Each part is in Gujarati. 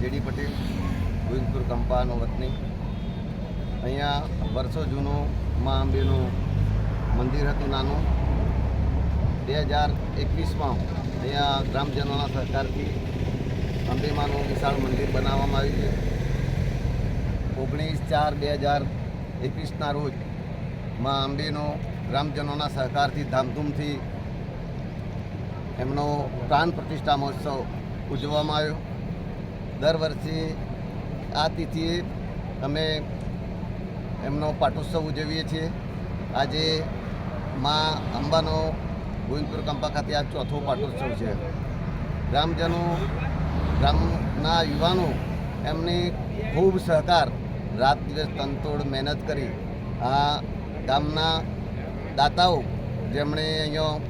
જેડી પટેલ, ગોવિંદપુર કંપાનો વતની. અહીંયા વર્ષો જૂનું મા અંબેનું મંદિર હતું નાનું. બે હજાર એકવીસમાં અહીંયા ગ્રામજનોના સહકારથી અંબેમાનું વિશાળ મંદિર બનાવવામાં આવ્યું છે. ઓગણીસ ચાર બે હજાર એકવીસના રોજ મા અંબેનો ગ્રામજનોના સહકારથી ધામધૂમથી એમનો પ્રાણ પ્રતિષ્ઠા મહોત્સવ ઉજવવામાં આવ્યો. દર વર્ષે આ તિથિએ અમે એમનો પાટોત્સવ ઉજવીએ છીએ. આજે મા અંબાનો ગોવિંદપુર કંપા ખાતે આ ચોથો પાટોત્સવ છે. ગ્રામજનો, ગ્રામના યુવાનો એમની ખૂબ સહકાર, રાત દિવસ તનતોડ મહેનત કરી આ ગામના દાતાઓ, જેમણે અહીંયા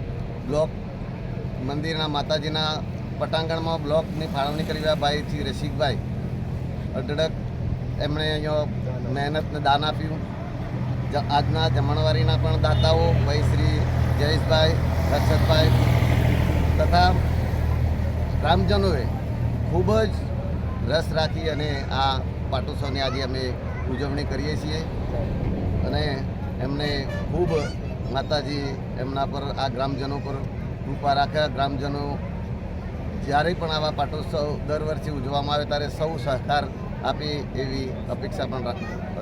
બ્લોક મંદિરના માતાજીના પટાંગણમાં બ્લોકની ફાળવણી કરી ભાઈ શ્રી રસિકભાઈ. અઢળક એમણે અહીંયા મહેનતને દાન આપ્યું. આજના જમણવારીના પણ દાતાઓ, ભાઈ શ્રી જયેશભાઈ, હર્ષદભાઈ તથા ગ્રામજનોએ ખૂબ જ રસ રાખી અને આ પાટોત્સવની આજે અમે ઉજવણી કરીએ છીએ. અને એમને ખૂબ માતાજી એમના પર, આ ગ્રામજનો પર કૃપા રાખ્યા ગ્રામજનો જ્યારે પણ આવા પાટોત્સવ દર વર્ષે ઉજવવામાં આવે, ત્યારે સૌ સહકાર આપે એવી અપેક્ષા પણ રાખ